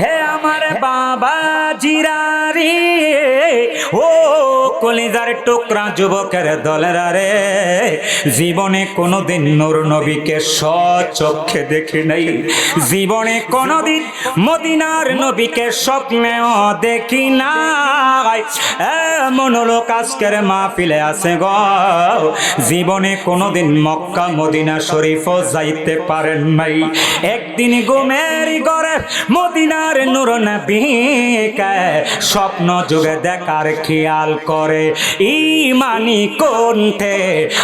হে আমার বাবা জিরারি ও কলিজার টুকরা যুবকের দলেরা জীবনে কোনোদিন নূর নবীকে সচক্ষে দেখি নাই। জীবনে কোনোদিন মদিনার নবীকে স্বপ্নেও দেখি নাই। এমন লোক আজকের আছে গ। জীবনে কোনোদিন মক্কা মদিনা শরীফও যাইতে পারেন নাই। একদিন ঘুমের গড়ে মদিনার নূর নবীকে স্বপ্ন যুগে দেখার খেয়াল করে। ইমানি কণ্ঠে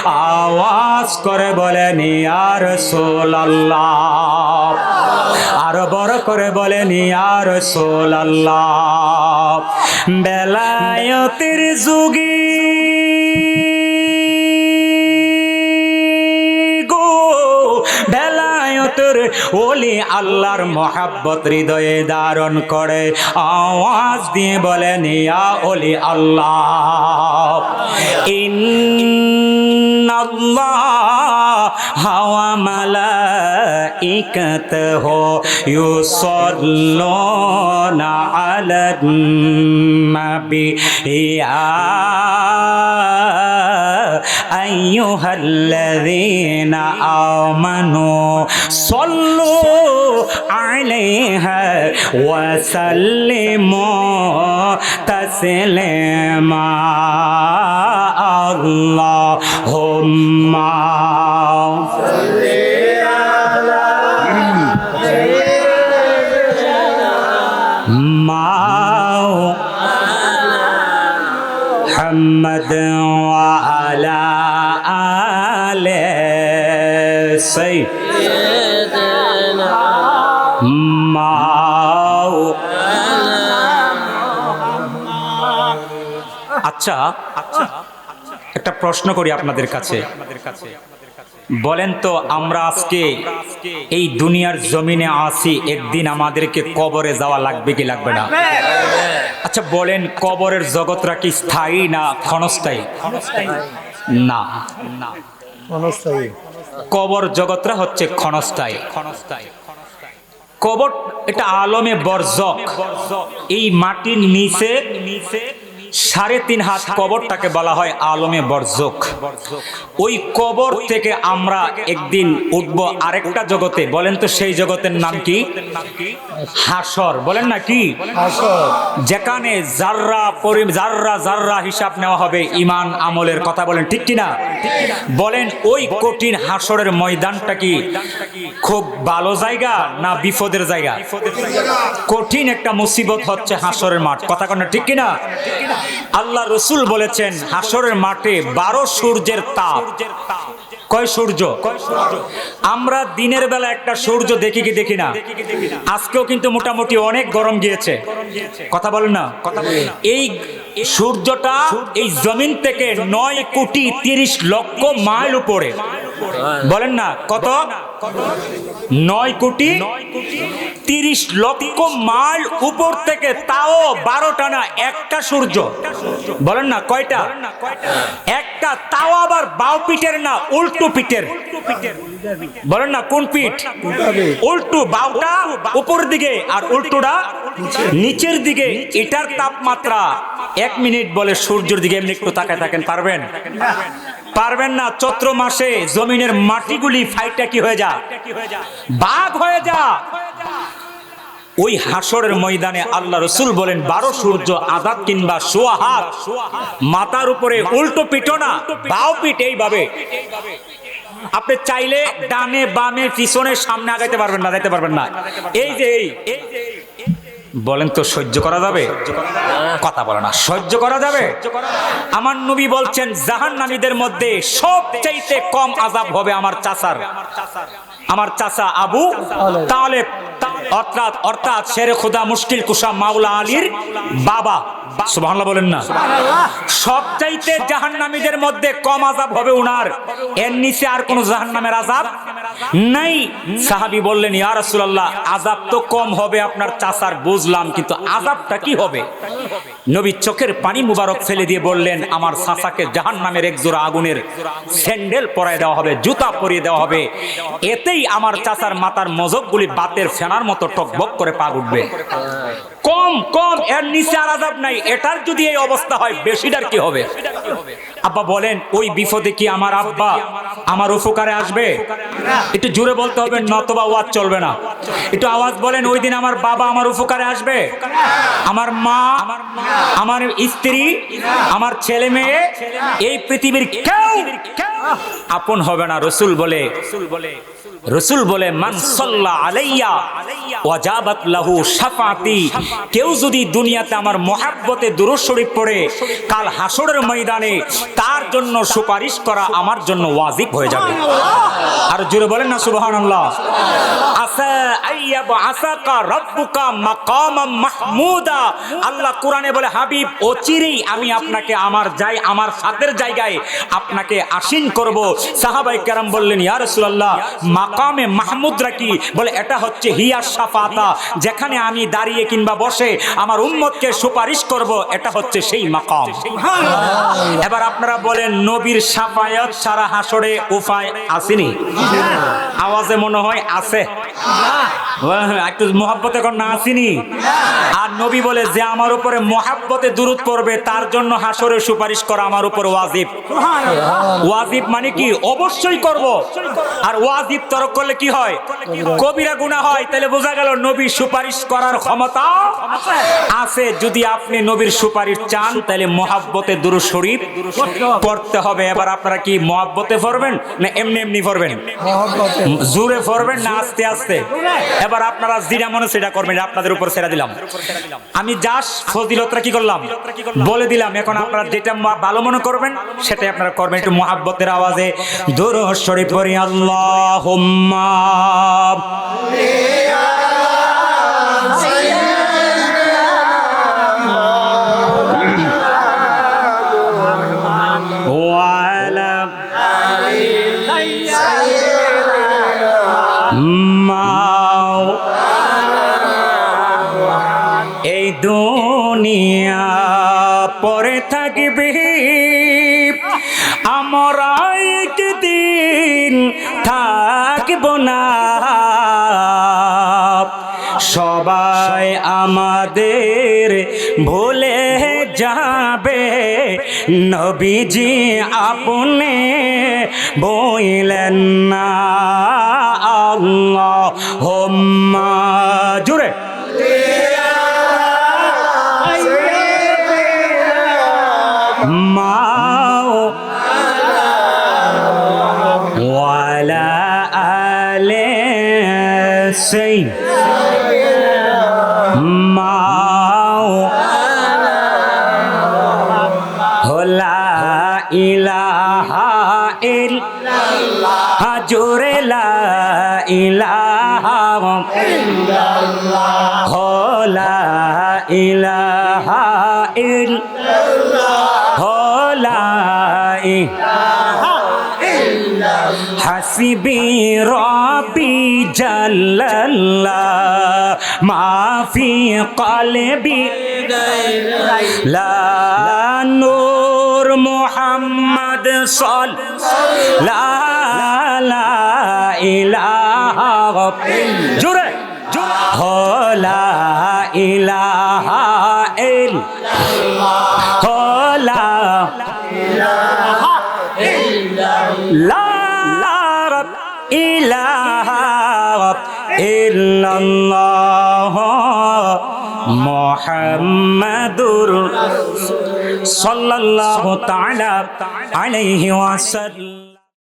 আওয়াজ করে বলেন আর সোল্লাহ আরও বড় করে বলেন আর সোল্লাহ বেলায়তের যুগী ওলি আল্লাহর মহাব্বত হৃদয়ে ধারণ করে। আওয়াজ দিয়ে বলেন, ইয়া ওলি আল্লাহ, ইন্নাল্লাহ হাওয়া মালাইকাত হো, ইউসাল্লুনা আলান নবী ইয়া أيها الذين آمنوا صلوا عليها وسلموا تسليما اللهم ما محمد আলে সৈ মাও। আচ্ছা আচ্ছা একটা প্রশ্ন করি আপনাদের কাছে। বলেন তো, আমরা আজকে এই দুনিয়ার জমিনে আসি একদিন আমাদেরকে কবরে যাওয়া লাগবে কি লাগবে না? আচ্ছা বলেন, কবরের জগৎটা কি স্থায়ী না ক্ষণস্থায়ী ক্ষণস্থায়ী? না। কবর জগৎরা হচ্ছে ক্ষণস্থায়ী। ক্ষণস্থায়ী কবর এটা আলমে বর্জক। এই মাটির নিচে নিচে সাড়ে তিন হাত কবরটাকে বলা হয় আলমে বর্জক। ওই কবর থেকে আমরা একদিন উঠব আরেকটা জগতে। বলেন তো সেই জগতের নাম কি? হাসর। বলেন না কি? যেখানে জাররা পরি জাররা জাররা হিসাব নেওয়া হবে ইমান আমলের কথা বলেন ঠিক কিনা? বলেন ওই কঠিন হাসরের ময়দানটা কি? খুব ভালো জায়গা না বিপদের জায়গা? কঠিন একটা মুসিবত হচ্ছে হাসরের মাঠ। কথা কোন? ঠিক কিনা? আল্লাহ রসুল বলেছেন, হাসরের মাঠে বারো সূর্যের তাপ। কয় সূর্য? আমরা দিনের বেলা একটা সূর্য দেখি কি দেখি না? আজকেও কিন্তু মোটামুটি অনেক গরম গিয়েছে। কথা বলেন না? এই সূর্যটা এই জমিন থেকে নয় কোটি তিরিশ লক্ষ মাইল উপরে। বলেন না, কত? নয় কোটি তিরিশ লক্ষ মাইল উপর থেকে তাও বারোটা না একটা সূর্য। বলেন না, কয়টা? একটা তাও আবার বাউ পিঠের না, উল্টো পিঠের? বলেন না, কোন পিঠ? উল্টু বাউটা উপর দিকে আর উল্টোটা নিচের দিকে, এটার তাপমাত্রা এক মিনিট বলে সূর্যের দিকে এমনি একটু তাকায় থাকেন, পারবেন? পারবেন না, চৈত্র মাসে জমিনের মাটিগুলি ফাইটা কি হয়ে যা বাঘ হয়ে যা ওই হাসরের ময়দানে আল্লাহ রসুল বলেন, বারো সূর্য আদাত কিংবা সোয়া হাত। মাথার উপরে উল্টো পিঠো না, বাও পিঠ এইভাবে। আপনি চাইলে ডানে বামে পিছনে সামনে আগাইতে পারবেন না যাইতে পারবেন না। এই যে এই। বলেন তো, সহ্য করা যাবে? কথা বলে না, সহ্য করা যাবে? আমার নবী বলছেন জাহান নামীদের মধ্যে সবচাইতে কম আজাব হবে আমার চাচার। আমার চাচা আবু তালেব। অর্থাৎ অর্থাৎ শেরে খুদা মুশকিল কুসা মাওলা আলীর বাবা। সুবহানাল্লাহ বলেন না। সবচাইতে জাহান্নামীদের মধ্যে কম আযাব হবে উনার। এর নিচে আর কোন জাহান্নামের আযাব নাই। সাহাবী বললেন ইয়া রাসূলুল্লাহ আযাব তো কম হবে আপনার চাচার বুঝলাম কিন্তু আযাবটা কি হবে? নবী চোখের পানি মুবারক ফেলে দিয়ে বললেন আমার চাচাকে জাহান্নামের এক জোড়া আগুনের স্যান্ডেল পরায় দেওয়া হবে জুতা পরিয়ে দেওয়া হবে। এতেই আমার চাচার মাথার মজকগুলি বাতের ফেনার মতো টকবক করে পা উঠবে। কম কম, এর নিচে আর আযাব নাই। এটার যদি এই অবস্থা হয়, বেশিটার কি হবে? আব্বা বলেন, ওই বিপদে কি আমার আব্বা আমার উপকারে আসবে? একটু জোরে বলতে হবে, নতবা ওয়াজ চলবে না। একটু আওয়াজ বলেন, ওই দিন আমার বাবা আমার উপকারে আসবে? আমার মা, আমার স্ত্রী, আমার ছেলে মেয়ে, এই পৃথিবীর কেউ আপন হবে না। রসুল বলে রসুল বলে, মান সাল্লা আলাইয়া ওয়াজাবাত লাহু কেউ যদি দুনিয়াতে আমার মহাব্বতে দুরূদ শরীফ পড়ে কাল হাসরের ময়দানে তার জন্য সুপারিশ করা আমার জন্য ওয়াজিব হয়ে যাবে। আর জোরে বলেন না সুবহানাল্লাহ। আসা আইয়াব আসাকা রাব্বুকা মাকামাম মাহমুদা। আল্লাহ কোরআনে বলে হাবিব অচিরেই আমি আপনাকে আমার যাই আমার সাথের জায়গায় আপনাকে আসীন করব। সাহাবাই কেরাম বললেন ইয়া রাসূলুল্লাহ মাকামে মাহমুদরা কি? বলে এটা হচ্ছে হিয়া সাফাতা যেখানে আমি দাঁড়িয়ে কিংবা বসে আমার উম্মতকে সুপারিশ করব এটা হচ্ছে সেই মাকাম। এবার আপনারা বলেন নবীর সাফায়াত সারা হাসরে উপায় আসেনি? আওয়াজে মনে হয় আছে। একটু মহাব্বতে কর না আসেনি আর নবী বলে যে আমার উপরে মহাব্বতে দূরত পড়বে তার জন্য হাসরে সুপারিশ করা আমার উপর ওয়াজিব। ওয়াজিব মানে কি? অবশ্যই করব। আর ওয়াজিব তরক করলে কি হয়? কবিরা গুণা হয়। তাহলে বোঝা গেল নবীর সুপারিশ করার ক্ষমতা আছে। যদি আপনি নবীর সুপারিশ চান তাহলে মহাব্বতে দুরু শরীফ পড়তে হবে। এবার আপনারা কি মহাব্বতে পড়বেন না এমনি এমনি পড়বেন? জোরে পড়বেন না আস্তে আস্তে? হ্যাঁ। এবার আপনারা যেটা মনে সেটা করবেন আপনাদের উপর ছেড়ে দিলাম। আমি যাস ফজিলতটা কি করলাম? বলে দিলাম এখন আপনারা যেটা ভালো মনে করবেন সেটাই আপনারা করবেন। একটু মহাব্বতের আওয়াজে দূর শরীফ পরি আল্লাহ Ma দুনিয়া পরে থাকবে। আমরা একদিন থাকব না। সবাই আমাদের ভুলে যাবে। নবীজি আপনি বইলেন না। আল্লাহ হোম্মা জুড়ে সেই মাও হোলা ইলাহা ইল্লাল্লাহ জোরে লা ইলাহা হোলা ইলাহা ইল্লাল্লাহ حسبي ربي جل الله ما في قلبي لا نور محمد صلى لا لا إله جرى جرى لا إله إلا الله لا إله إلا الله ইলাহা ইল্লাল্লাহ মুহাম্মাদুর সাল্লাল্লাহু তাআলা আলাইহি ওয়াসাল্লাম।